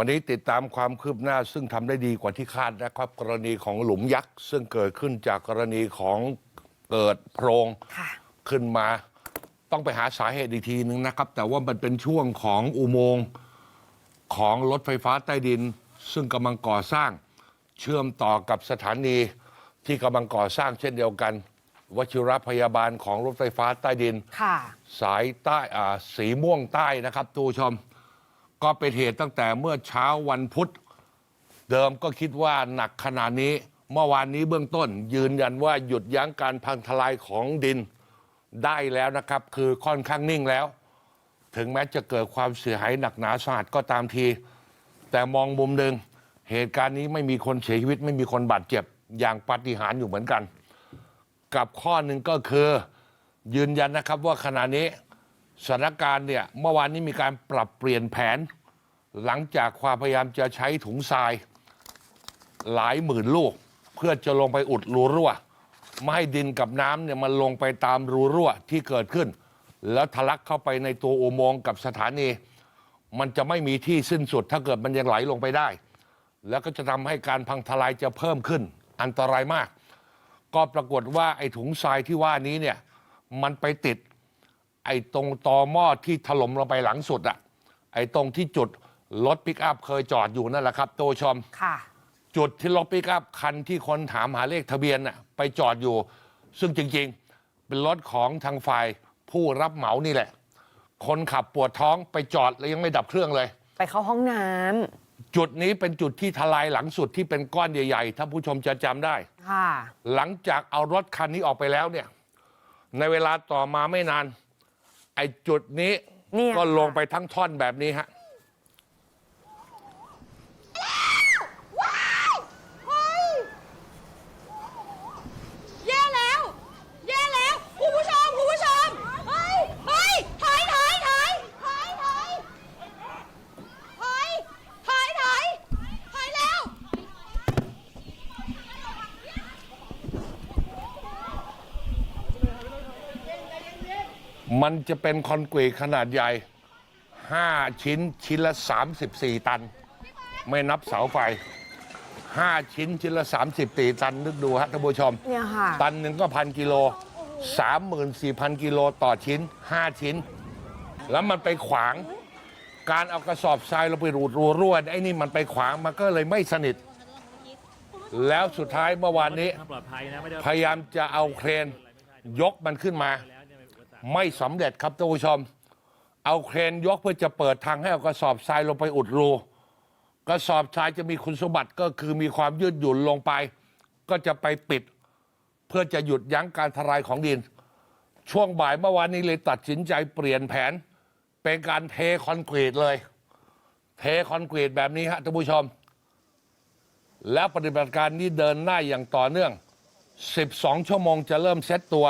วันนี้ติดตามความคืบหน้าซึ่งทำได้ดีกว่าที่คาดนะครับ กรณีของหลุมยักษ์ ซึ่งเกิดขึ้นจากกรณีของเกิดโพรงค่ะขึ้นมา ต้องไปหาสาเหตุอีกทีนึงนะครับ แต่ว่ามันเป็นช่วงของอุโมงค์ของรถไฟฟ้าใต้ดิน ซึ่งกำลังก่อสร้าง เชื่อมต่อกับสถานีที่กำลังก่อสร้างเช่นเดียวกันวชิรพยาบาลของรถไฟฟ้าใต้ดินค่ะสายใต้อ่าสีม่วงใต้นะครับตูชม ก็เป็นเหตุตั้งแต่เมื่อเช้าวันพุธ เดิมก็คิดว่าหนักขนาดนี้ เมื่อวานนี้เบื้องต้น ยืนยันว่าหยุดยั้งการพังทลายของดินได้แล้วนะครับ คือค่อนข้างนิ่งแล้ว ถึงแม้จะเกิดความเสียหายหนักหนาสาหัสก็ตามที แต่มองมุมหนึ่งเหตุการณ์นี้ไม่มีคนเสียชีวิตไม่มีคนบาดเจ็บอย่างปาฏิหาริย์อยู่เหมือนกัน กับข้อหนึ่งก็คือยืนยันนะครับว่าขณะนี้ สถานการณ์เนี่ยเมื่อวานนี้มีการปรับเปลี่ยนแผน หลังจากความพยายามจะใช้ถุงทราย หลายหมื่นลูก เพื่อจะลงไปอุดรูรั่ว ไม่ให้ดินกับน้ำเนี่ยมันลงไปตามรูรั่วที่เกิดขึ้น แล้วทะลักเข้าไปในตัวอุโมงค์กับสถานี มันจะไม่มีที่สิ้นสุดถ้าเกิดมันยังไหลลงไปได้ แล้วก็จะทำให้การพังทลายจะเพิ่มขึ้น อันตรายมาก ก็ปรากฏว่าไอ้ถุงทรายที่ว่านี้เนี่ยมันไปติด ไอ้ตรงตอหม้อที่ถล่มลงไปหลังสุดอะไอ้ตรงที่จุดรถปิกอัพเคยจอดอยู่นั่นแหละครับตัวชม ค่ะ จุดที่รถปิกอัพคันที่คนถามหาเลขทะเบียนน่ะไปจอดอยู่ ซึ่งจริงๆ เป็นรถของทางฝ่ายผู้รับเหมานี่แหละ คนขับปวดท้องไปจอดแล้วยังไม่ดับเครื่องเลย ไปเข้าห้องน้ำจุดนี้เป็นจุดที่ทลายหลังสุดที่เป็นก้อนใหญ่ๆ ถ้าผู้ชมจะจำได้ ค่ะ หลังจากเอารถคันนี้ออกไปแล้วเนี่ย ในเวลาต่อมาไม่นาน ไอ้จุดนี้เนี่ยก็ค่ะลงไปทั้งท่อนแบบนี้ฮะ มันจะเป็นคอนกรีตขนาดใหญ่ 5 ชิ้นชิ้นละ 34 ตัน ไม่นับเสาไฟ 5 ชิ้นชิ้นละ 34 ตัน นึกดูฮะท่านผู้ชม เนี่ยค่ะ ตันหนึ่งก็พันกิโล 34,000 กิโลต่อชิ้น 5 ชิ้น แล้วมันไปขวาง การเอากระสอบทรายลงไปรูดรูรั่วไอ้นี่มันไปขวางมันก็เลยไม่สนิท แล้วสุดท้ายเมื่อวานนี้ถ้าปลอดภัยนะไม่ได้ พยายามจะเอาเครนยกมันขึ้นมา ไม่สำเร็จครับท่านผู้ชม เอาเครนยกเพื่อจะเปิดทางให้เอากระสอบทรายลงไปอุดรูกระสอบทรายจะมีคุณสมบัติก็คือมีความยืดหยุ่นลงไป ก็จะไปปิด เพื่อจะหยุดยั้งการทลายของดิน ช่วงบ่ายเมื่อวานนี้เลยตัดสินใจเปลี่ยนแผน เป็นการเทคอนกรีตเลย เทคอนกรีตแบบนี้ฮะท่านผู้ชม แล้วปฏิบัติการนี้เดินหน้าอย่างต่อเนื่อง 12 ชั่วโมงจะเริ่มเซตตัว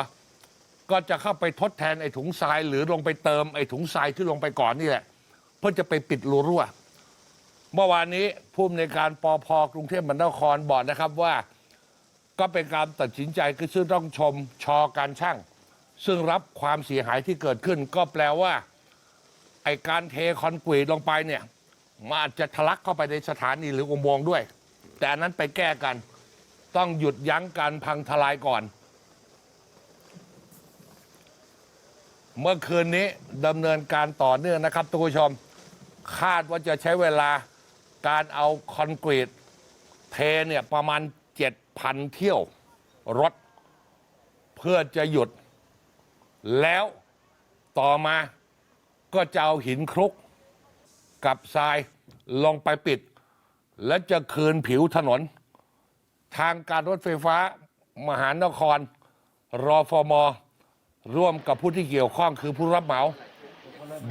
ก็จะเข้าไปทดแทนไอ้ถุงทราย หรือลงไปเติมไอ้ถุงทรายที่ลงไปก่อนนี่แหละ เพื่อจะไปปิดรูรั่ว เมื่อวานนี้ผู้อำนวยการปอพกรุงเทพมหานครบอกนะครับว่า ก็เป็นการตัดสินใจคือซึ่งต้องชมชอการช่าง ซึ่งรับความเสียหายที่เกิดขึ้น ก็แปลว่าไอ้การเทคอนกรีตลงไปเนี่ยมันอาจจะทะลักเข้าไปในสถานีหรืออุโมงค์ด้วย แต่อันนั้นไปแก้กัน ต้องหยุดยั้งการพังทลายก่อน เมื่อคืนนี้ดำเนินการต่อเนื่องนะครับทุกผู้ชม คาดว่าจะใช้เวลาการเอาคอนกรีตเทเนี่ยประมาณ 7,000 เที่ยวรถ เพื่อจะหยุด แล้วต่อมาก็จะเอาหินคลุกกับทรายลงไปปิด และจะคืนผิวถนน ทางการรถไฟฟ้ามหานคร รอฟมอ ร่วมกับผู้ที่เกี่ยวข้องคือผู้รับเหมา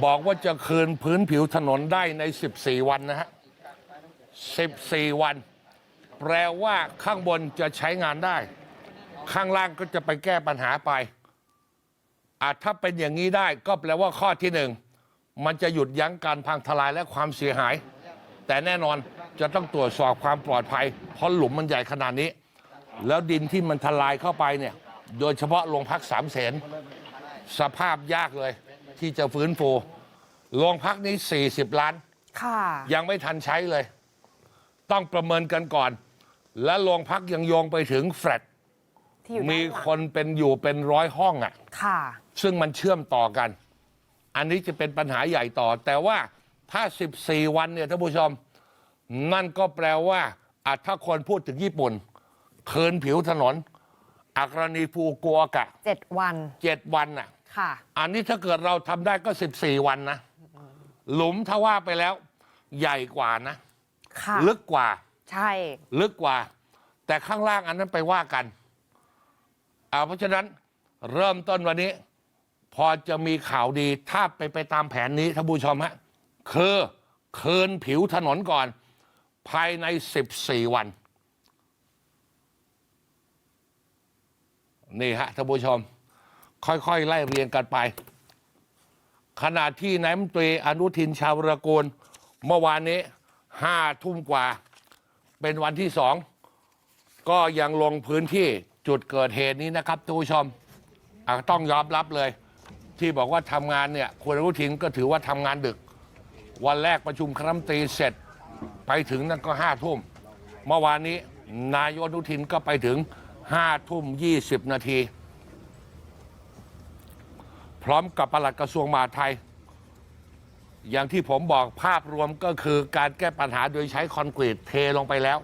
บอกว่าจะคืนพื้นผิวถนนได้ใน 14 วันนะฮะ 14 วัน แปลว่าข้างบนจะใช้งานได้ ข้างล่างก็จะไปแก้ปัญหาไป อาจถ้าเป็นอย่างนี้ได้ก็แปลว่าข้อที่หนึ่งมันจะหยุดยั้งการพังทลายและความเสียหาย แต่แน่นอนจะต้องตรวจสอบความปลอดภัย เพราะหลุมมันใหญ่ขนาดนี้ แล้วดินที่มันทลายเข้าไปเนี่ย โดยเฉพาะโรงพักสามเสนสภาพยากเลย ที่จะฟื้นฟูโรงพักนี้ 40 ล้าน ค่ะยังไม่ทันใช้เลย ต้องประเมินกันก่อน และโรงพักยังโยงไปถึงแฟลตที่อยู่ด้านหลังมีคนเป็นอยู่เป็นร้อยห้องอะ ค่ะ ซึ่งมันเชื่อมต่อกัน อันนี้จะเป็นปัญหาใหญ่ต่อ แต่ว่าถ้า 14 วันเนี่ยท่านผู้ชม นั่นก็แปลว่าอาจถ้าคนพูดถึงญี่ปุ่นคืนผิวถนน อักรณีฟูกัวกะเจ็ดวันเจ็ดวันน่ะ ค่ะ อันนี้ถ้าเกิดเราทำได้ก็ 14 วันนะ หลุมถ้าว่าไปแล้ว ใหญ่กว่านะ ค่ะ ลึกกว่า ใช่ ลึกกว่า แต่ข้างล่างอันนั้นไปว่ากันอ่าเพราะฉะนั้นเริ่มต้นวันนี้ พอจะมีข่าวดีถ้าไปไปตามแผนนี้ท่านผู้ชมฮะคือคืนผิวถนนก่อน ภายใน 14 วัน นี่ฮะท่านผู้ชม ค่อยๆ ไล่เรียงกันไป ขณะที่นายมนตรีอนุทินชาวรกูล เมื่อวานนี้ห้าทุ่มกว่า เป็นวันที่สอง ก็ยังลงพื้นที่จุดเกิดเหตุนี้นะครับท่านผู้ชมต้องยอมรับเลย ที่บอกว่าทำงานเนี่ยคุณอนุทินก็ถือว่าทำงานดึก วันแรกประชุมคณะรัมนตรีเสร็จไปถึงนั่นก็ห้าทุ่มเมื่อวานนี้นายอนุทินก็ไปถึง ห้าทุ่มยี่สิบนาที พร้อมกับปลัดกระทรวงมหาดไทย อย่างที่ผมบอกภาพรวมก็คือการแก้ปัญหาโดยใช้คอนกรีตเทลงไปแล้ว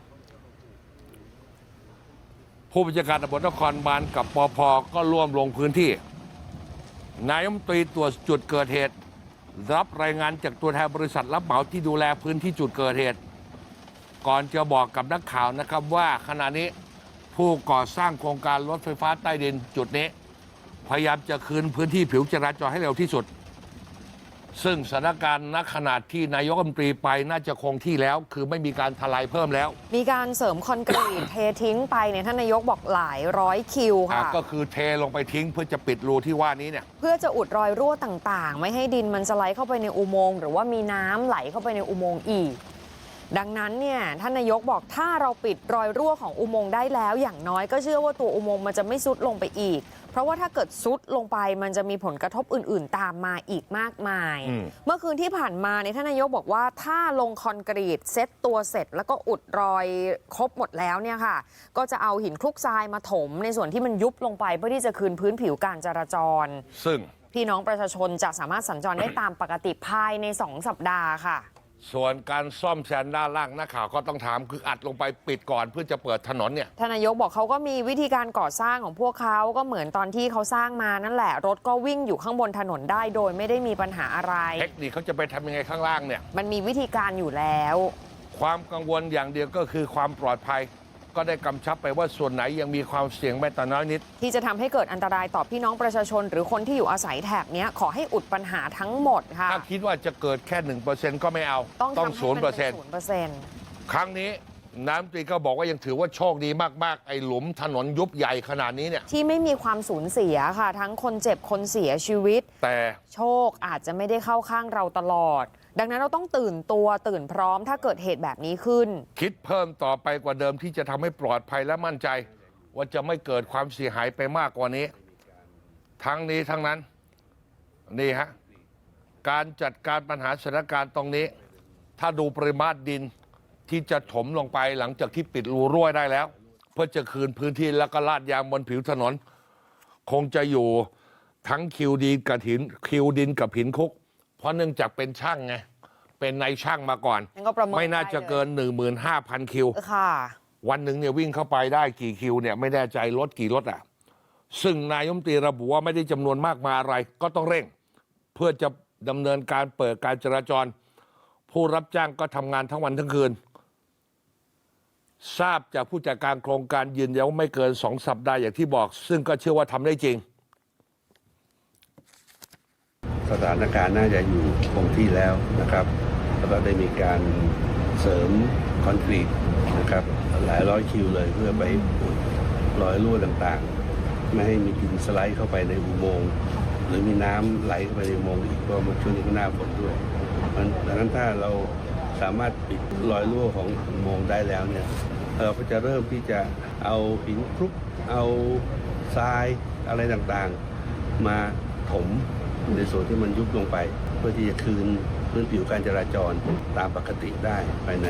ผู้บัญชาการตำรวจนครบาลกับปอพก็ร่วมลงพื้นที่ นายมตรีตรวจจุดเกิดเหตุ รับรายงานจากตัวแทนบริษัทรับเหมาที่ดูแลพื้นที่จุดเกิดเหตุ ก่อนจะบอกกับนักข่าวนะครับว่าขณะนี้ ผู้ก่อสร้างโครงการรถไฟฟ้าใต้ดินจุดนี้ พยายามจะคืนพื้นที่ผิวจราจรให้เร็วที่สุด ซึ่งสถานการณ์ณขนาดที่นายกรัฐมนตรีไปน่าจะคงที่แล้ว คือไม่มีการทลายเพิ่มแล้ว มีการเสริมคอนกรีต เททิ้งไปเนี่ยท่านนายกบอกหลายร้อยคิวอะค่ะ ก็คือเทลงไปทิ้งเพื่อจะปิดรูที่ว่านี้เนี่ย เพื่อจะอุดรอยรั่วต่างๆ ไม่ให้ดินมันสไลด์เข้าไปในอุโมงค์หรือว่ามีน้ำไหลเข้าไปในอุโมงค์อีก ดังนั้นเนี่ยท่านนายกบอกถ้าเราปิดรอยรั่วของอุโมงค์ได้แล้ว อย่างน้อยก็เชื่อว่าตัวอุโมงค์มันจะไม่ซุดลงไปอีก เพราะว่าถ้าเกิดซุดลงไปมันจะมีผลกระทบอื่น ๆ ตามมาอีกมากมายอืมเมื่อคืนที่ผ่านมาเนี่ยท่านนายกบอกว่าถ้าลงคอนกรีตเซ็ตตัวเสร็จ แล้วก็อุดรอยครบหมดแล้วเนี่ยค่ะ ก็จะเอาหินคลุกทรายมาถม ในส่วนที่มันยุบลงไปเพื่อที่จะคืนพื้นผิวการจราจร ซึ่งพี่น้องประชาชนจะสามารถสัญจรได้ตามปกติภายใน 2 สัปดาห์ค่ะ ส่วนการซ่อมแซมด้านล่างนักข่าวก็ต้องถามคืออัดลงไปปิดก่อนเพื่อจะเปิดถนนเนี่ยท่านนายกบอกเขาก็มีวิธีการก่อสร้างของพวกเขาก็เหมือนตอนที่เขาสร้างมานั่นแหละ รถก็วิ่งอยู่ข้างบนถนนได้โดยไม่ได้มีปัญหาอะไร เทคนิคเขาจะไปทำยังไงข้างล่างเนี่ย มันมีวิธีการอยู่แล้ว ความกังวลอย่างเดียวก็คือความปลอดภัย ก็ได้กำชับไปว่าส่วนไหนยังมีความเสี่ยงแม้แต่น้อยนิด ที่จะทำให้เกิดอันตรายต่อพี่น้องประชาชน หรือคนที่อยู่อาศัยแถบเนี้ยขอให้อุดปัญหาทั้งหมดค่ะ ถ้าคิดว่าจะเกิดแค่หนึ่งเปอร์เซ็นต์ก็ไม่เอาต้องต้องทำให้ศูนมัย์นเปอเป็ร์นเซ็นต์ศูนย์เปอร์เซ็นต์ครั้งนี้น้ำตรีก็บอกว่ายังถือว่าโชคดีมากๆ ไอ้หลุมถนนยุบใหญ่ขนาดนี้เนี่ย ที่ไม่มีความสูญเสียค่ะ ทั้งคนเจ็บคนเสียชีวิต แต่ โชคอาจจะไม่ได้เข้าข้างเราตลอด ดังนั้นเราต้องตื่นตัวตื่นพร้อมถ้าเกิดเหตุแบบนี้ขึ้น คิดเพิ่มต่อไปกว่าเดิมที่จะทำให้ปลอดภัยและมั่นใจ ว่าจะไม่เกิดความเสียหายไปมากกว่านี้ ทั้งนี้ทั้งนั้น นี่ฮะ การจัดการปัญหาสถานการณ์ตรงนี้ ถ้าดูปริมาตรดินที่จะถมลงไปหลังจากที่ปิดรูรั่วได้แล้ว เพื่อจะคืนพื้นที่แล้วก็ลาดยางบนผิวถนน คงจะอยู่ทั้งคิวดินกับหินคิวดินกับหินคุก ราะเนื่องจากเป็นช่างไง เป็นนายช่างมาก่อน งั้นก็ประเมินไม่น่าจะได้เลยเกิน 15,000 คิวค่ะ วันหนึ่งเนี่ยวิ่งเข้าไปได้กี่คิวเนี่ยไม่แน่ใจรถกี่รถอะ ซึ่งนายมนตรีระบุว่าไม่ได้จำนวนมากมายอะไร ก็ต้องเร่ง เพื่อจะดำเนินการเปิดการจราจร ผู้รับจ้างก็ทำงานทั้งวันทั้งคืน ทราบจากผู้จัดการโครงการยืนยันว่าไม่เกินสองสัปดาห์อย่างที่บอก ซึ่งก็เชื่อว่าทำได้จริง สถานการณ์น่าจะอยู่คงที่แล้วนะครับแล้วก็ได้มีการเสริมคอนกรีตนะครับหลายร้อยคิวเลยเพื่อไปอุดรอยรั่วต่างๆ ไม่ให้มีดินสไลด์เข้าไปในอุโมงค์หรือมีน้ำไหลเข้าไปในอุโมงค์อีกเพราช่วงนี้ก็หน้าฝนด้วยดังนั้นถ้าเราสามารถปิดรอยรั่วของอุโมงค์ได้แล้วเนี่ยเราก็จะเริ่มที่จะเอาหินคลุกเอาทรายอะไรต่างๆ มาถม ในส่วนที่มันยุบลงไป เพื่อที่จะคืนพื้นผิวการจราจรตามปกติได้ภายใน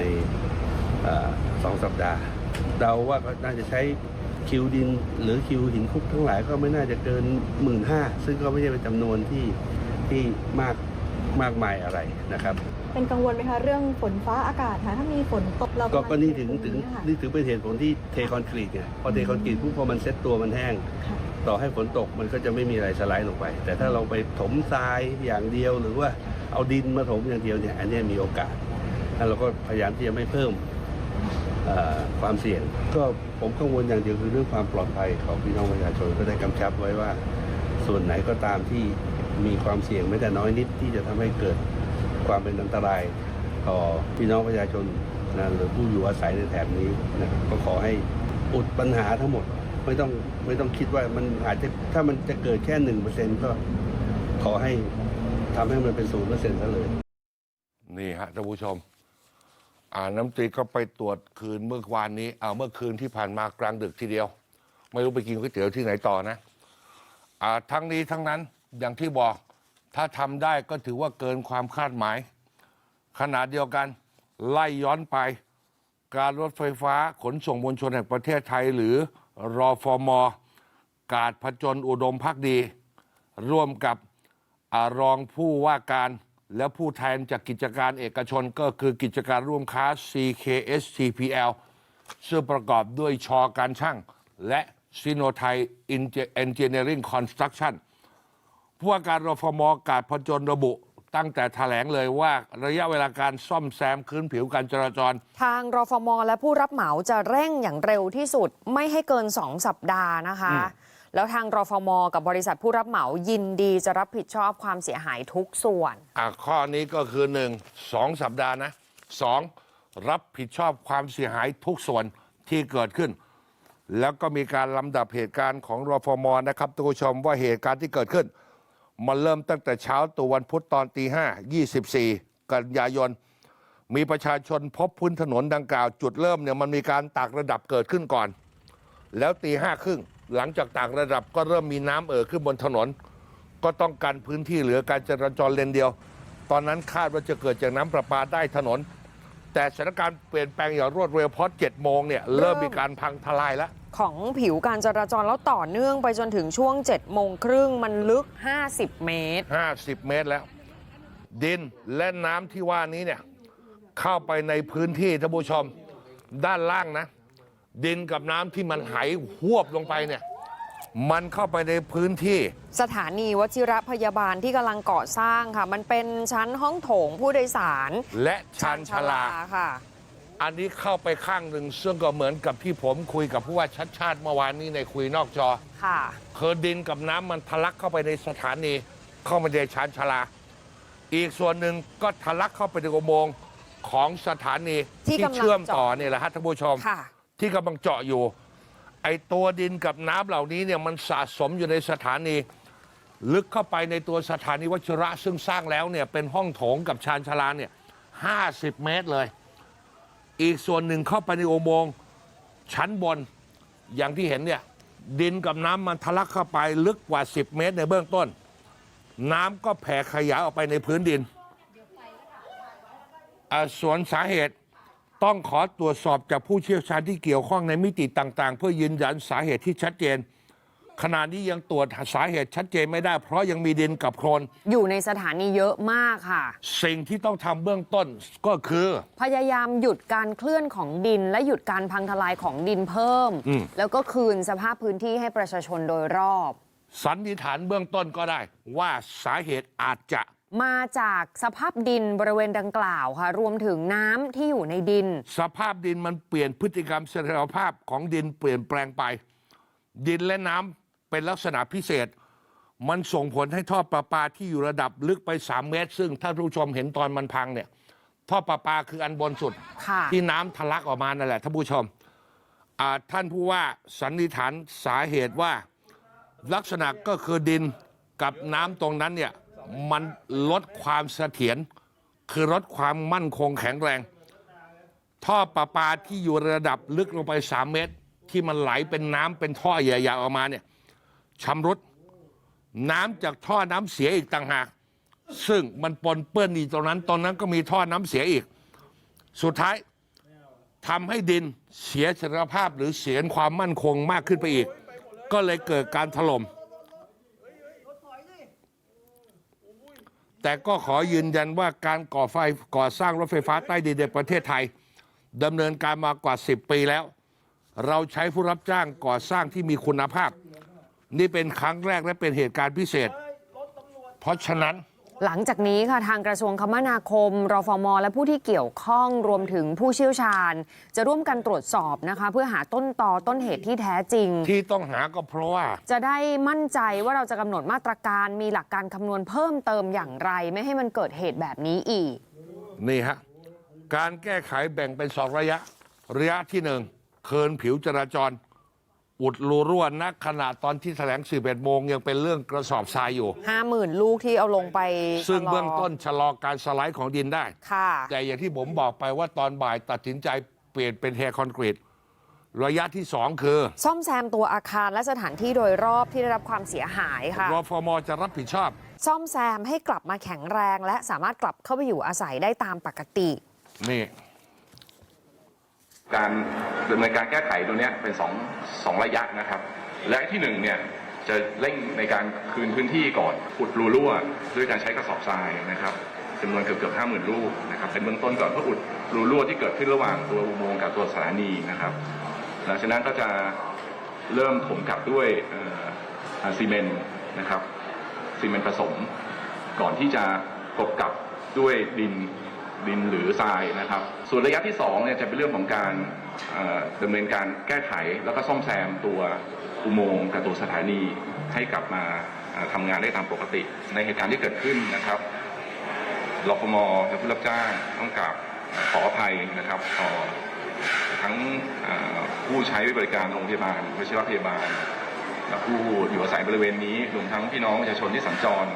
เอ่อสองสัปดาห์เดาว่าก็น่าจะใช้คิวดินหรือคิวหินคลุกทั้งหลายก็ไม่น่าจะเกินหมื่นห้าซึ่งก็ไม่ใช่เป็นจำนวนที่ที่มากมากมายอะไรนะครับ เป็นกังวลไหมคะเรื่องฝนฟ้าอากาศคะถ้ามีฝนตกเราก็ประมาณก็นี่ถึงถึงเยค่ะนี่ถือเป็นเหตุผลที่เทคอนกรีตไงพอเทคอนกรีตปุ๊บพอมันเซ็ตตัวมันแห้งค่ะ ต่อให้ฝนตกมันก็จะไม่มีอะไรสไลด์ลงไป แต่ถ้าเราไปถมทรายอย่างเดียวหรือว่าเอาดินมาถมอย่างเดียวเนี่ยอันนี้มีโอกาสแล้วเราก็พยายามที่จะไม่เพิ่มความเสี่ยง ก็ผมกังวลอย่างเดียวคือเรื่องความปลอดภัยของพี่น้องประชาชนก็ได้กำชับไว้ว่า ส่วนไหนก็ตามที่มีความเสี่ยงแม้แต่น้อยนิดที่จะทำให้เกิดความเป็นอันตราย ต่อพี่น้องประชาชนนะหรือผู้อยู่อาศัยในแถบนี้นะครับก็ขอให้อุดปัญหาทั้งหมด ไม่ต้องไม่ต้องคิดว่ามันอาจจะถ้ามันจะเกิดแค่หนึ่งเปอร์เซ็นก็ขอให้ทำให้มันเป็นศูนย์เปอร์เซ็นต์ซะเลย นี่ฮะท่านผู้ชม อ่าน้ำตรีก็ไปตรวจคืนเมื่อวานนี้เอาเมื่อคืนที่ผ่านมากลางดึกทีเดียว ไม่รู้ไปกินก๋วยเตี๋ยวที่ไหนต่อนะ อ่าทั้งนี้ทั้งนั้นอย่างที่บอก ถ้าทำได้ก็ถือว่าเกินความคาดหมายขณะเดียวกัน ไล่ย้อนไป การรถไฟฟ้าขนส่งมวลชนแห่งประเทศไทยหรือ รอฟมกาดผจญอุดมพักดี ร่วมกับอารองผู้ว่าการและผู้แทนจากกิจการเอกชนก็คือกิจการร่วมค้า CKSCPL ซึ่งประกอบด้วยชอการช่าง และซิโนไทยเอนจิเนียริงคอนสตรักชั่นผู้ว่าการรฟมกาดผจญระบุ ตั้งแต่แถลงเลยว่าระยะเวลาการซ่อมแซมพื้นผิวการจราจร ทางรฟม และผู้รับเหมาจะเร่งอย่างเร็วที่สุดไม่ให้เกิน 2 สัปดาห์นะคะ แล้วทางรฟม กับบริษัทผู้รับเหมายินดีจะรับผิดชอบความเสียหายทุกส่วน อะข้อนี้ก็คือหนึ่งสองสัปดาห์นะสองรับผิดชอบความเสียหายทุกส่วนที่เกิดขึ้น แล้วก็มีการลำดับเหตุการณ์ของรฟมนะครับทุกผู้ชมว่าเหตุการณ์ที่เกิดขึ้น มันเริ่มตั้งแต่เช้าตัววันพุธตอนตีห้า24กันยายน มีประชาชนพบพื้นถนนดังกล่าว จุดเริ่มเนี่ยมันมีการตากระดับเกิดขึ้นก่อน แล้วตีห้าครึ่งหลังจากตากระดับก็เริ่มมีน้ำเอ่อขึ้นบนถนน ก็ต้องกันพื้นที่เหลือการจราจรเลนเดียว ตอนนั้นคาดว่าจะเกิดจากน้ำประปาได้ถนน แต่สถานการณ์เปลี่ยนแปลงอย่างรวดเร็วเพราะ7โมงเนี่ยเริ่มมีการพังทลายแล้ว ของผิวการจราจรแล้วต่อเนื่องไปจนถึงช่วง7โมงครึ่งมันลึก 50 เมตร 50 เมตรแล้ว ดินและน้ำที่ว่านี้เนี่ยเข้าไปในพื้นที่ท่านผู้ชมด้านล่างนะ ดินกับน้ำที่มันไหหวบลงไปเนี่ยมันเข้าไปในพื้นที่ สถานีวชิระพยาบาลที่กำลังก่อสร้างค่ะ มันเป็นชั้นห้องโถงผู้โดยสาร และชานชาลาค่ะ อันนี้เข้าไปข้างหนึ่งซึ่งก็เหมือนกับที่ผมคุยกับผู้ว่าชัดชาติเมื่อวานนี้ในคุยนอกจอ ค่ะ คือดินกับน้ำมันทะลักเข้าไปในสถานี เข้ามาในชานชาลา อีกส่วนหนึ่งก็ทะลักเข้าไปในอุโมงค์ของสถานีที่กำลังเชื่อมต่อเนี่ยแหละฮะท่านผู้ชม ค่ะ ที่กำลังเจาะอยู่ ไอตัวดินกับน้ำเหล่านี้เนี่ยมันสะสมอยู่ในสถานี ลึกเข้าไปในตัวสถานีวชิระซึ่งสร้างแล้วเนี่ยเป็นห้องโถงกับชานชาลาเนี่ยห้าสิบเมตรเลย อีกส่วนหนึ่งเข้าไปในอุโมงค์ชั้นบนอย่างที่เห็นเนี่ยดินกับน้ำมันทะลักเข้าไปลึกกว่า 10 เมตรในเบื้องต้น น้ำก็แผ่ขยายออกไปในพื้นดินอ่าส่วนสาเหตุต้องขอตรวจสอบจากผู้เชี่ยวชาญที่เกี่ยวข้องในมิติต่าง ๆ เพื่อยืนยันสาเหตุที่ชัดเจน ขณะนี้ยังตรวจสาเหตุชัดเจนไม่ได้ เพราะยังมีดินกับโคลนอยู่ในสถานีเยอะมากค่ะ สิ่งที่ต้องทำเบื้องต้นก็คือ พยายามหยุดการเคลื่อนของดิน และหยุดการพังทลายของดินเพิ่ม อืม แล้วก็คืนสภาพพื้นที่ให้ประชาชนโดยรอบ สันนิษฐานเบื้องต้นก็ได้ ว่าสาเหตุอาจจะมาจากสภาพดินบริเวณดังกล่าวค่ะ รวมถึงน้ำที่อยู่ในดิน สภาพดินมันเปลี่ยนพฤติกรรมเสถียรภาพของดินเปลี่ยนแปลงไป ดินและน้ำ เป็นลักษณะพิเศษ มันส่งผลให้ท่อประปาที่อยู่ระดับลึกไป 3 เมตร ซึ่งถ้าผู้ชมเห็นตอนมันพังเนี่ย ท่อประปาคืออันบนสุด ค่ะ ที่น้ำทะลักออกมานั่นแหละท่านผู้ชมอ่าท่านผู้ว่าสันนิษฐานสาเหตุว่า ลักษณะก็คือดินกับน้ำตรงนั้นเนี่ย มันลดความเสถียรคือลดความมั่นคงแข็งแรง ท่อประปาที่อยู่ระดับลึกลงไป 3 เมตร ที่มันไหลเป็นน้ำเป็นท่อใหญ่ๆออกมาเนี่ย ชำรุดน้ำจากท่อน้ำเสียอีกต่างหาก ซึ่งมันปนเปื้อนอีกตรงนั้นตรงนั้นก็มีท่อน้ำเสียอีก สุดท้ายทำให้ดินเสียสรภาพหรือเสียความมั่นคงมากขึ้นไปอีก ก็เลยเกิดการถล่ม แต่ก็ขอยืนยันว่าการก่อไฟก่อสร้างรถไฟฟ้าใต้ดินในประเทศไทยดำเนินการมากว่า 10 ปีแล้ว เราใช้ผู้รับจ้างก่อสร้างที่มีคุณภาพ นี่เป็นครั้งแรกและเป็นเหตุการณ์พิเศษ เพราะฉะนั้นหลังจากนี้ค่ะทางกระทรวงคมนาคม รฟม และผู้ที่เกี่ยวข้องรวมถึงผู้เชี่ยวชาญ จะร่วมกันตรวจสอบนะคะ เพื่อหาต้นตอต้นเหตุที่แท้จริง ที่ต้องหาก็เพราะว่า จะได้มั่นใจว่าเราจะกำหนดมาตรการมีหลักการคำนวณเพิ่มเติมอย่างไร ไม่ให้มันเกิดเหตุแบบนี้อีก นี่ฮะ การแก้ไขแบ่งเป็นสองระยะ ระยะที่หนึ่งเคินผิวจราจร อุดรูรั่วนักขณะตอนที่แถลง11โมงยังเป็นเรื่องกระสอบทรายอยู่50,000ลูกที่เอาลงไปซึ่งชะลเบื้องต้นชะลอการสไลด์ของดินได้ ค่ะ แต่อย่างที่ผมบอกไปว่าตอนบ่ายตัดสินใจเปลี่ยนเป็นเทคอนกรีตระยะที่สองคือซ่อมแซมตัวอาคารและสถานที่โดยรอบที่ได้รับความเสียหายค่ะรฟมจะรับผิดชอบ ซ่อมแซมให้กลับมาแข็งแรง และสามารถกลับเข้าไปอยู่อาศัยได้ตามปกติ นี่ การดำเนินการแก้ไขตัวนี้เป็นสองสอระยะนะครับ และที่หนึ่งเนี่ยจะเร่งในการคืนพื้นที่ก่อนอุดรูรั่วด้วยการใช้กระสอบทรายนะครับจำนวนเกือบเกือบห้าหมื่นลูกนะครับเป็นเบื้องต้นก่อนเพื่ออุดรูรั่วที่เกิดขึ้นระหว่างตัวอุโมงค์กับตัวสถานีนะครับ หลังจากนั้นก็จะเริ่มถมกลับด้วยซีเมนต์นะครับซีเมนต์ผสม ก่อนที่จะกบกับด้วยดิน ดินหรือทรายนะครับ ส่วนระยะที่2เนี่ยจะเป็นเรื่องของการเอ่อดำเนินการแก้ไขแล้วก็ซ่อมแซมตัวอุโมงค์กับตัวสถานีให้กลับมาเอ่อทำงานได้ตามปกติ ในเหตุการณ์ที่เกิดขึ้นนะครับรฟมและผู้รับจ้างต้องกราบขออภัยนะครับต่อทั้งผู้ใช้บริการโรงพยาบาลวชิรพยาบาลและผู้อยู่อาศัยบริเวณนี้รวมทั้งพี่น้องประชาชนที่สัญจร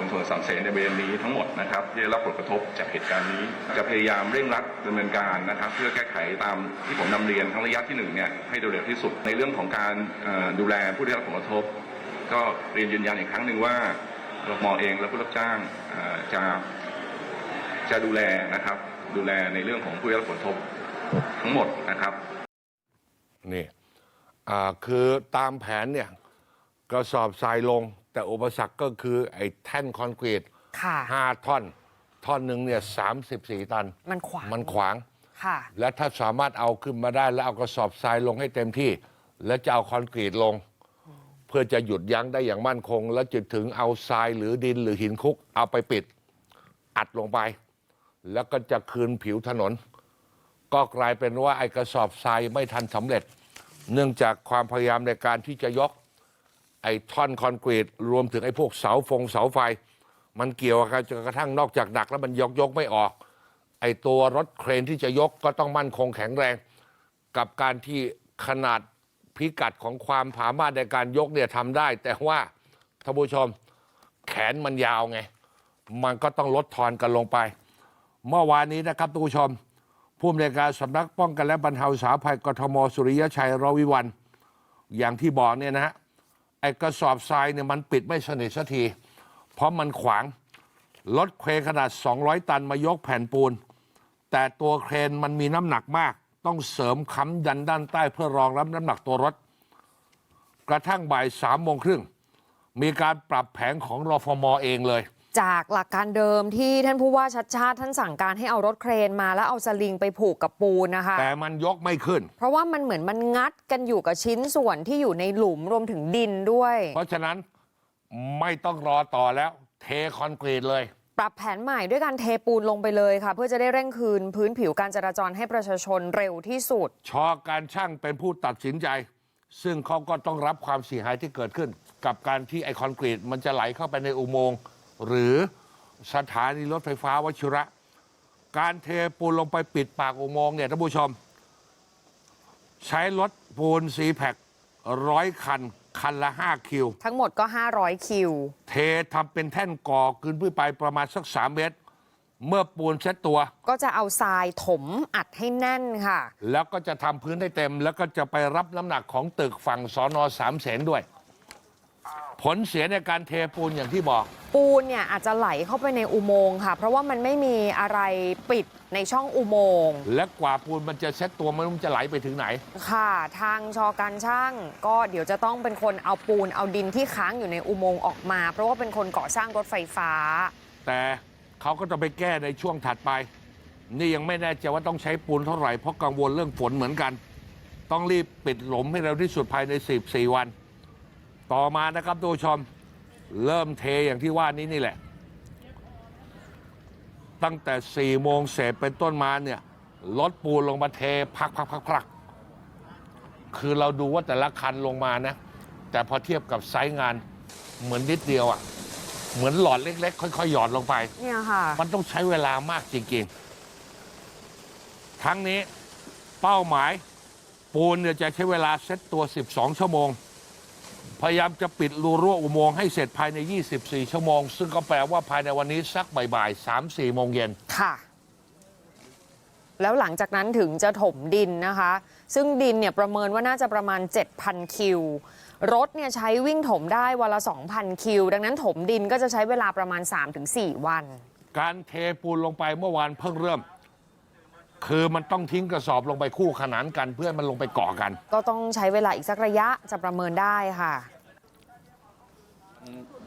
บนถนนสามเสนในบริเวณนี้ทั้งหมดนะครับที่ได้รับผลกระทบจากเหตุการณ์นี้จะพยายามเร่งรัดดำเนินการนะครับ เพื่อแก้ไขตามที่ผมนำเรียนทั้งระยะที่หนึ่งเนี่ยให้เร็วที่สุดในเรื่องของการดูแลผู้ได้รับผลกระทบ ก็เรียนยืนยันอีกครั้งหนึ่งว่ารมเองและผู้รับจ้างจะจะดูแลนะครับ ดูแลในเรื่องของผู้ได้รับผลกระทบทั้งหมดนะครับนี่คือตามแผนเนี่ยกระสอบทรายลง แต่อุปสรรคก็คือไอ้แท่นคอนกรีตค่ะ ห้าท่อน ท่อนหนึ่งเนี่ยสามสิบสี่ตัน มันขวาง มันขวาง ค่ะ และถ้าสามารถเอาขึ้นมาได้ แล้วเอากระสอบทรายลงให้เต็มที่ แล้วจะเอาคอนกรีตลง เพื่อจะหยุดยั้งได้อย่างมั่นคง แล้วจะถึงเอาทรายหรือดินหรือหินคลุก เอาไปปิด อัดลงไป แล้วก็จะคืนผิวถนน ก็กลายเป็นว่าไอ้กระสอบทรายไม่ทันสำเร็จ เนื่องจากความพยายามในการที่จะยก ไอ้ท่อนคอนกรีตรวมถึงไอ้พวกเสาฟงเสาไฟ มันเกี่ยวกันจนกระทั่งนอกจากหนักแล้วมันยกยกไม่ออก ไอ้ตัวรถเครนที่จะยกก็ต้องมั่นคงแข็งแรง กับการที่ขนาดพิกัดของความสามารถในการยกเนี่ยทำได้ แต่ว่าท่านผู้ชมแขนมันยาวไง มันก็ต้องลดทอนกันลงไป เมื่อวานนี้นะครับท่านผู้ชม ผู้อำนวยการสำนักป้องกันและบรรเทาสาภัยกทมสุริยชัยรวิวัน อย่างที่บอกเนี่ยนะฮะ ไอ้กระสอบทรายเนี่ยมันปิดไม่สนิทสักที เพราะมันขวาง รถเครนขนาด 200 ตันมายกแผ่นปูน แต่ตัวเครนมันมีน้ำหนักมาก ต้องเสริมค้ำยันด้านใต้เพื่อรองรับน้ำหนักตัวรถ กระทั่งบ่ายสามโมงครึ่ง มีการปรับแผงของรอฟมอเองเลย จากหลักการเดิมที่ท่านผู้ว่าชัดชาติท่านสั่งการให้เอารถเครนมาแล้วเอาสลิงไปผูกกับปูนนะคะ แต่มันยกไม่ขึ้น เพราะว่ามันเหมือนมันงัดกันอยู่กับชิ้นส่วนที่อยู่ในหลุมรวมถึงดินด้วย เพราะฉะนั้นไม่ต้องรอต่อแล้ว เทคอนกรีตเลย ปรับแผนใหม่ด้วยการเทปูนลงไปเลยค่ะ เพื่อจะได้เร่งคืนพื้นผิวการจราจรให้ประชาชนเร็วที่สุด ชอการช่างเป็นผู้ตัดสินใจ ซึ่งเขาก็ต้องรับความเสียหายที่เกิดขึ้น กับการที่ไอคอนกรีตมันจะไหลเข้าไปในอุโมงค์ หรือสถานีรถไฟฟ้าวชิระ การเทปูนลงไปปิดปากอุโมงค์เนี่ยท่านผู้ชม ใช้รถปูนซีแพคร้อยคัน คันละ 5 คิว ทั้งหมดก็ 500 คิว เททำเป็นแท่นก่อขึ้นขึ้นไปประมาณสัก 3 เมตร เมื่อปูนเซ็ตตัว ก็จะเอาทรายถมอัดให้แน่นค่ะ แล้วก็จะทำพื้นให้เต็ม แล้วก็จะไปรับน้ำหนักของตึกฝั่งสอนอสามเสนด้วย ผลเสียในการเทปูนอย่างที่บอก ปูนเนี่ยอาจจะไหลเข้าไปในอุโมงค์ค่ะ เพราะว่ามันไม่มีอะไรปิดในช่องอุโมงค์และกว่าปูนมันจะเซ็ตตัวมันมันจะไหลไปถึงไหน ค่ะ ทางชอการช่าง ก็เดี๋ยวจะต้องเป็นคนเอาปูนเอาดินที่ค้างอยู่ในอุโมงค์ออกมา เพราะว่าเป็นคนก่อสร้างรถไฟฟ้า แต่เขาก็จะไปแก้ในช่วงถัดไป นี่ยังไม่แน่ใจว่าต้องใช้ปูนเท่าไหร่เพราะกังวลเรื่องฝนเหมือนกัน ต้องรีบปิดหลมให้เร็วที่สุดภายใน 14 วัน ต่อมานะครับทุกผู้ชมเริ่มเทอย่างที่ว่านี้นี่แหละ ตั้งแต่4โมงเศษเป็นต้นมาเนี่ยรถปูนลงมาเทพักพักพักพักคือเราดูว่าแต่ละคันลงมานะ แต่พอเทียบกับไซส์งานเหมือนนิดเดียวอะ่ะ เหมือนหลอดเล็ก ๆ ค่อยๆ หยอดลงไป เนี่ยค่ะ มันต้องใช้เวลามากจริงๆ ทั้งนี้เป้าหมายปูนเนี่ยจะใช้เวลาเซ็ตตัว 12 ชั่วโมง พยายามจะปิดรูรั่วอุโมงค์ให้เสร็จภายใน 24 ชั่วโมง ซึ่งก็แปลว่าภายในวันนี้สักบ่ายๆ 3-4 โมงเย็น ค่ะ แล้วหลังจากนั้นถึงจะถมดินนะคะ ซึ่งดินเนี่ยประเมินว่าน่าจะประมาณ 7,000 คิว รถเนี่ยใช้วิ่งถมได้วันละ 2,000 คิว ดังนั้นถมดินก็จะใช้เวลาประมาณ 3-4 วัน การเทปูนลงไปเมื่อวานเพิ่งเริ่ม คือมันต้องทิ้งกระสอบลงไปคู่ขนานกันเพื่อให้มันลงไปเกาะกัน ก็ต้องใช้เวลาอีกสักระยะจะประเมินได้ค่ะ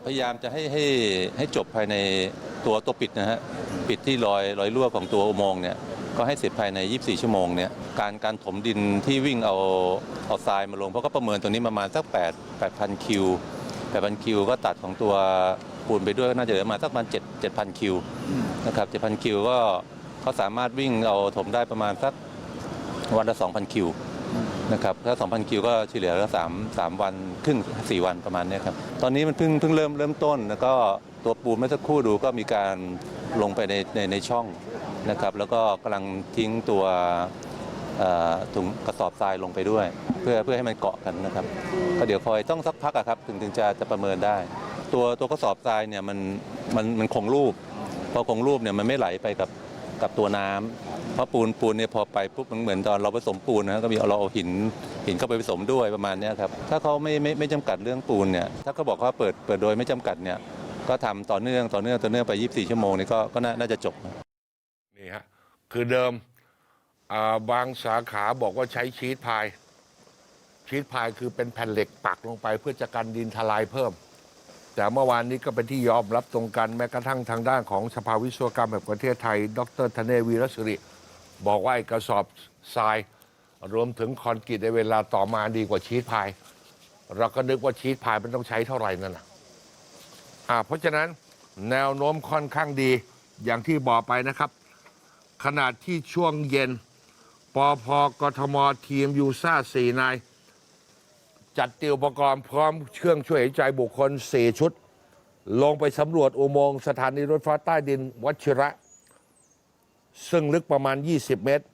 พยายามจะให้ให้ให้จบภายในตัวตัวปิดนะฮะปิดที่รอยรอยรั่วของตัวอุโมงค์เนี่ยก็ให้เสร็จภายใน 24 ชั่วโมงเนี่ยการการถมดินที่วิ่งเอาเอาทรายมาลงเพราะก็ประเมินตรงนี้ประมาณสัก8 8,000 คิว8,000 คิว ก็ตัดของตัวปูนไปด้วยก็น่าจะเหลือประมาณสักประมาณ7 7,000 คิวนะครับ7,000 คิวก็ เขาสามารถวิ่งเอาถมได้ประมาณสักวันละ 2,000 คิวนะครับถ้า2,000 คิวก็เฉลี่ยก็3 3 วันครึ่ง 4 วันประมาณนี้ครับ ตอนนี้มันเพิ่งเพิ่งเริ่มเริ่มต้น แล้วก็ตัวปูนเมื่อสักครู่ดูก็มีการลงไปในในในช่องนะครับ แล้วก็กำลังทิ้งตัวถุงกระสอบทรายลงไปด้วย เพื่อเพื่อให้มันเกาะกันนะครับ ก็เดี๋ยวคอยต้องสักพักอะครับ ถึงถึงจะจะประเมินได้ ตัวตัวกระสอบทรายเนี่ยมันมันมันคงรูป พอคงรูปเนี่ยมันไม่ไหลไปกับ กับตัวน้ำเพราะปูนปูนเนี่ยพอไปปุ๊บมันเหมือนตอนเราผสมปูนนะก็มีเราเอาหินหินเข้าไปผสมด้วยประมาณนี้ครับถ้าเขาไม่ไม่ไม่จำกัดเรื่องปูนเนี่ยถ้าเขาบอกว่าเปิดเปิดโดยไม่จำกัดเนี่ยก็ทำต่อเนื่องต่อเนื่องต่อเนื่องไป 24 ชั่วโมงนี่ก็ก็น่าจะจบนี่ฮะคือเดิมบางสาขาบอกว่าใช้ชีทพายชีทพายคือเป็นแผ่นเหล็กปักลงไป เพื่อจะกันดินทลายเพิ่ม แต่เมื่อวานนี้ก็เป็นที่ยอมรับตรงกันแม้กระทั่งทางด้านของสภาวิศวกรรมแห่งประเทศไทย ดรธเนศวีรศิริ บอกว่าไอ้กระสอบทราย รวมถึงคอนกรีตในเวลาต่อมาดีกว่าชีทพาย เราก็นึกว่าชีทพายมันต้องใช้เท่าไหร่นั่นนะอ่าเพราะฉะนั้นแนวโน้มค่อนข้างดีอย่างที่บอกไปนะครับขณะที่ช่วงเย็นปอพกทมทีมยูซ่าสี่นาย จัดเตรียมอุปกรณ์พร้อมเครื่องช่วยหายใจบุคคล 4 ชุด ลงไปสำรวจอุโมงค์สถานีรถไฟฟ้าใต้ดินวชิระ ซึ่งลึกประมาณ 20 เมตร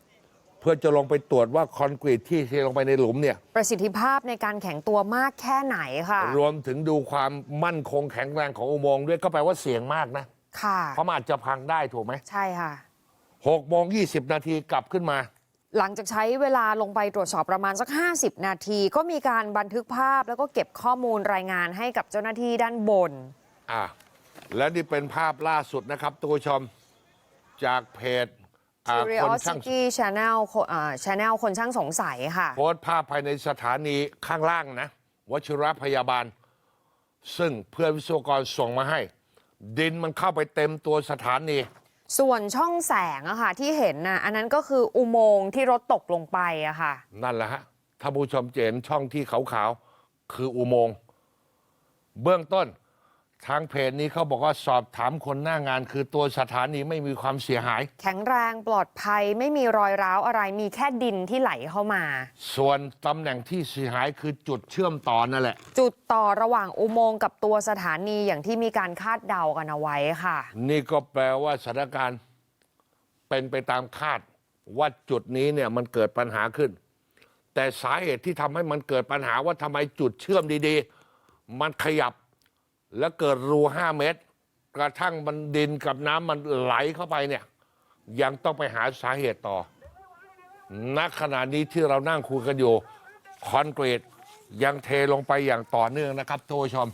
เพื่อจะลงไปตรวจว่าคอนกรีตที่เทลงไปในหลุมเนี่ย ประสิทธิภาพในการแข็งตัวมากแค่ไหนค่ะ รวมถึงดูความมั่นคงแข็งแรงของอุโมงค์ด้วยก็แปลว่าเสี่ยงมากนะค่ะเพราะมันอาจจะพังได้ถูกไหมใช่ค่ะหกโมงยี่สิบนาทีกลับขึ้นมา หลังจากใช้เวลาลงไปตรวจสอบประมาณสัก 50 นาที ก็มีการบันทึกภาพแล้วก็เก็บข้อมูลรายงานให้กับเจ้าหน้าที่ด้านบน อะแล้วนี่เป็นภาพล่าสุดนะครับตัวชมจากเพจอ่าคน ช่าง Curiosity Channel อ่า Channel คนช่างสงสัยค่ะ โพสต์ภาพภายในสถานีข้างล่างนะวชิระพยาบาล ซึ่งเพื่อนวิศวกรส่งมาให้ ดินมันเข้าไปเต็มตัวสถานี ส่วนช่องแสงอะค่ะที่เห็นน่ะอันนั้นก็คืออุโมงค์ที่รถตกลงไปอะค่ะ นั่นแหละฮะถ้าผู้ชมจะเห็นช่องที่ขาวๆคืออุโมงค์เบื้องต้น ทางเพจนี้เขาบอกว่าสอบถามคนหน้างาน คือตัวสถานีไม่มีความเสียหาย แข็งแรงปลอดภัยไม่มีรอยร้าวอะไรมีแค่ดินที่ไหลเข้ามา ส่วนตำแหน่งที่เสียหายคือจุดเชื่อมต่อนั่นแหละ จุดต่อระหว่างอุโมงค์กับตัวสถานีอย่างที่มีการคาดเดากันเอาไว้ค่ะ นี่ก็แปลว่าสถานการณ์เป็นไปตามคาดว่าจุดนี้เนี่ยมันเกิดปัญหาขึ้น แต่สาเหตุที่ทำให้มันเกิดปัญหาว่าทำไมจุดเชื่อมดีๆ มันขยับ แล้วเกิดรูห้าเมตร กระทั่งมันดินกับน้ำมันไหลเข้าไปเนี่ย ยังต้องไปหาสาเหตุต่อณขณะนี้ที่เรานั่งคุยกันอยู่ คอนกรีตยังเทลงไปอย่างต่อเนื่องนะครับท่านผู้ชม